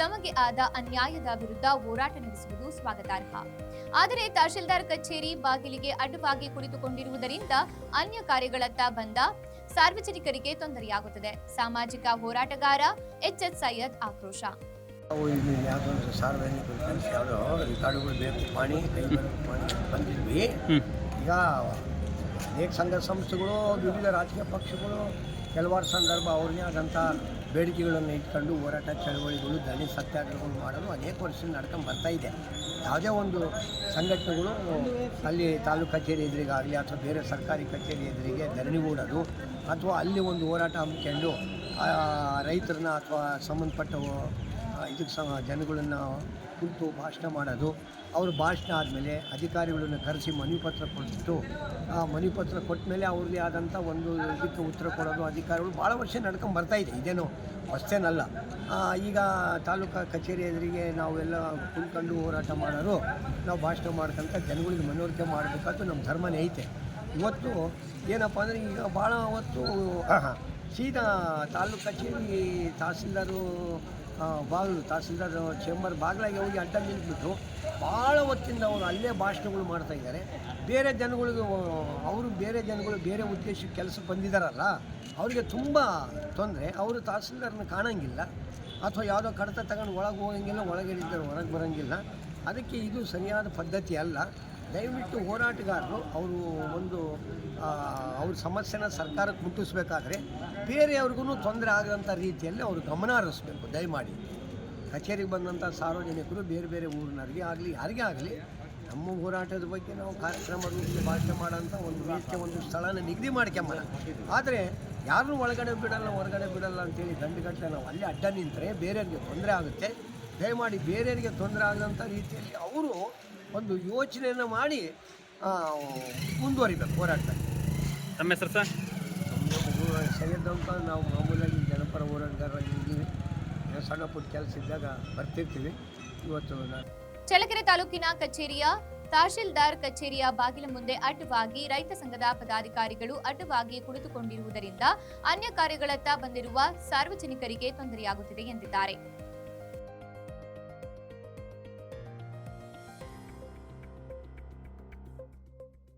ತಮಗೆ ಆದ ಅನ್ಯಾಯದ ವಿರುದ್ಧ ಹೋರಾಟ ನಡೆಸುವುದು ಸ್ವಾಗತಾರ್ಹ. ಆದರೆ ತಹಶೀಲ್ದಾರ್ ಕಚೇರಿ ಬಾಗಿಲಿಗೆ ಅಡ್ಡವಾಗಿ ಕುಳಿತುಕೊಂಡಿರುವುದರಿಂದ ಅನ್ಯ ಕಾರ್ಯಗಳತ್ತ ಬಂದ ಸಾರ್ವಜನಿಕರಿಗೆ ತೊಂದರೆಯಾಗುತ್ತದೆ. ಸಾಮಾಜಿಕ ಹೋರಾಟಗಾರ ಎಚ್ ಎಚ್ ಸೈಯದ್ ಆಕ್ರೋಶ. ನಾವು ಇಲ್ಲಿ ಯಾವುದೋ ಒಂದು ಸಾರ್ವಜನಿಕರು ಕೆಲಸ ಯಾವುದೋ ರಿಕಾರ್ಡುಗಳು ಬೇಕು ಮಾಡಿ ಕೈ ಬರಬೇಕು ಮಾಡಿ ಅಂತ ಬಂದಿದ್ವಿ. ಈಗ ಅನೇಕ ಸಂಘ ಸಂಸ್ಥೆಗಳು ವಿವಿಧ ರಾಜಕೀಯ ಪಕ್ಷಗಳು ಕೆಲವಾರು ಸಂದರ್ಭ ಅವ್ರನ್ನೇ ಆದಂಥ ಬೇಡಿಕೆಗಳನ್ನು ಇಟ್ಕೊಂಡು ಹೋರಾಟ ಚಳವಳಿಗಳು ದಣಿ ಸತ್ಯಾಗ್ರಹಗಳು ಮಾಡಲು ಅನೇಕ ವರ್ಷ ನಡ್ಕೊಂಡು ಬರ್ತಾ ಇದೆ. ಯಾವುದೇ ಒಂದು ಸಂಘಟನೆಗಳು ಅಲ್ಲಿ ತಾಲೂಕು ಕಚೇರಿ ಎದುರಿಗಾಗಲಿ ಅಥವಾ ಬೇರೆ ಸರ್ಕಾರಿ ಕಚೇರಿ ಎದುರಿಗೆ ಓಡೋದು ಅಥವಾ ಅಲ್ಲಿ ಒಂದು ಹೋರಾಟ ಹಮ್ಮಿಕೊಂಡು ರೈತರನ್ನ ಅಥವಾ ಸಂಬಂಧಪಟ್ಟ ಇದಕ್ಕೆ ಸಹ ಜನಗಳನ್ನು ಕುರಿತು ಭಾಷಣ ಮಾಡೋದು. ಅವರು ಭಾಷಣ ಆದಮೇಲೆ ಅಧಿಕಾರಿಗಳನ್ನು ಕರೆಸಿ ಮನವಿ ಪತ್ರ ಕೊಟ್ಟು ಆ ಮನವಿ ಪತ್ರ ಕೊಟ್ಟ ಮೇಲೆ ಅವ್ರದ್ದೇ ಆದಂಥ ಒಂದು ಇದಕ್ಕೆ ಉತ್ತರ ಕೊಡೋದು ಅಧಿಕಾರಿಗಳು ಭಾಳ ವರ್ಷ ನಡ್ಕೊಂಡು ಬರ್ತಾ ಇದೆ. ಇದೇನು ಹೊಸ್ತೇನಲ್ಲ. ಈಗ ತಾಲೂಕು ಕಚೇರಿ ಎದುರಿಗೆ ನಾವೆಲ್ಲ ಕುಂತ್ಕೊಂಡು ಹೋರಾಟ ಮಾಡೋರು, ನಾವು ಭಾಷಣ ಮಾಡ್ಕೊಂತ ಜನಗಳಿಗೆ ಮನವರಿಕೆ ಮಾಡಬೇಕಾದ್ರು ನಮ್ಮ ಧರ್ಮನೇ ಐತೆ. ಇವತ್ತು ಏನಪ್ಪ ಅಂದರೆ ಈಗ ಭಾಳ ಅವತ್ತು ಸೀದಾ ತಾಲೂಕು ಕಚೇರಿ ತಹಸೀಲ್ದಾರು ಬಾಗಿಲು ತಹಸೀಲ್ದಾರ್ ಚೇಂಬರ್ ಬಾಗಿಲಾಗಿ ಹೋಗಿ ಅಡ್ಡ ನಿಂತ್ಬಿಟ್ಟು ಭಾಳ ಹೊತ್ತಿಂದ ಅವರು ಅಲ್ಲೇ ಭಾಷಣಗಳು ಮಾಡ್ತಾ ಇದ್ದಾರೆ. ಬೇರೆ ಜನಗಳಿಗೆ ಅವರು ಬೇರೆ ಜನಗಳು ಬೇರೆ ಉದ್ದೇಶಕ್ಕೆ ಕೆಲಸಕ್ಕೆ ಬಂದಿದ್ದಾರಲ್ಲ ಅವರಿಗೆ ತುಂಬ ತೊಂದರೆ. ಅವರು ತಹಸೀಲ್ದಾರ್ನ ಕಾಣಂಗಿಲ್ಲ, ಅಥವಾ ಯಾವುದೋ ಕಡತ ತಗೊಂಡು ಒಳಗೆ ಹೋಗಂಗಿಲ್ಲ, ಒಳಗೆ ಹೊರಗೆ ಬರೋಂಗಿಲ್ಲ. ಅದಕ್ಕೆ ಇದು ಸರಿಯಾದ ಪದ್ಧತಿ ಅಲ್ಲ. ದಯವಿಟ್ಟು ಹೋರಾಟಗಾರರು, ಅವರು ಒಂದು ಅವ್ರ ಸಮಸ್ಯೆನ ಸರ್ಕಾರಕ್ಕೆ ಮುಟ್ಟಿಸ್ಬೇಕಾದ್ರೆ ಬೇರೆಯವ್ರಿಗೂ ತೊಂದರೆ ಆಗದಂಥ ರೀತಿಯಲ್ಲಿ ಅವರು ಗಮನ ಹರಿಸ್ಬೇಕು, ದಯಮಾಡಿ. ಕಚೇರಿಗೆ ಬಂದಂಥ ಸಾರ್ವಜನಿಕರು ಬೇರೆ ಬೇರೆ ಊರಿನವ್ರಿಗೆ ಆಗಲಿ, ಯಾರಿಗೇ ಆಗಲಿ, ನಮ್ಮ ಹೋರಾಟದ ಬಗ್ಗೆ ನಾವು ಕಾರ್ಯಕ್ರಮ ರೂಪದಲ್ಲಿ ಭಾಷಣ ಮಾಡೋಂಥ ಒಂದು ರೀತಿಯ ಒಂದು ಸ್ಥಳನ ನಿಗದಿ ಮಾಡ್ಕೊಂಬಲ್ಲ ಆದರೆ ಯಾರನ್ನೂ ಒಳಗಡೆ ಬಿಡಲ್ಲ, ಹೊರಗಡೆ ಬಿಡಲ್ಲ ಅಂತೇಳಿ ಗಂಟೆಗಟ್ಟಲೆ ನಾವು ಅಲ್ಲಿ ಅಡ್ಡ ನಿಂತರೆ ಬೇರೆಯವ್ರಿಗೆ ತೊಂದರೆ ಆಗುತ್ತೆ. ದಯಮಾಡಿ ಬೇರೆಯವರಿಗೆ ತೊಂದರೆ ಆಗದಂಥ ರೀತಿಯಲ್ಲಿ ಅವರು ಒಂದು ಯೋಚನೆಯನ್ನು ಮಾಡಿ ಮುಂದುವರಿಬೇಕು ಹೋರಾಟ ತಮ್ಮ ಹೆಸರು ಸರ್? ಸೈಯದ್ ಅಂತ ನಾವು ಮಾಮೂಲಾಗಿ ಜನಪರ ಹೋರಾಟಗಾರರಾಗಿದ್ದೀವಿ ಸಣ್ಣ ಪುಟ್ಟ ಕೆಲಸ ಇದ್ದಾಗ ಬರ್ತಿರ್ತೀವಿ. ಇವತ್ತು ಚಳ್ಳಕೆರೆ ತಾಲೂಕಿನ ಕಚೇರಿಯ ತಹಶೀಲ್ದಾರ್ ಕಚೇರಿಯ ಬಾಗಿಲ ಮುಂದೆ ಅಡ್ಡವಾಗಿ ರೈತ ಸಂಘದ ಪದಾಧಿಕಾರಿಗಳು ಅಡ್ಡವಾಗಿ ಕುಳಿತುಕೊಂಡಿರುವುದರಿಂದ ಅನ್ಯ ಕಾರ್ಯಗಳತ್ತ ಬಂದಿರುವ ಸಾರ್ವಜನಿಕರಿಗೆ ತೊಂದರೆಯಾಗುತ್ತಿದೆ ಎಂದಿದ್ದಾರೆ.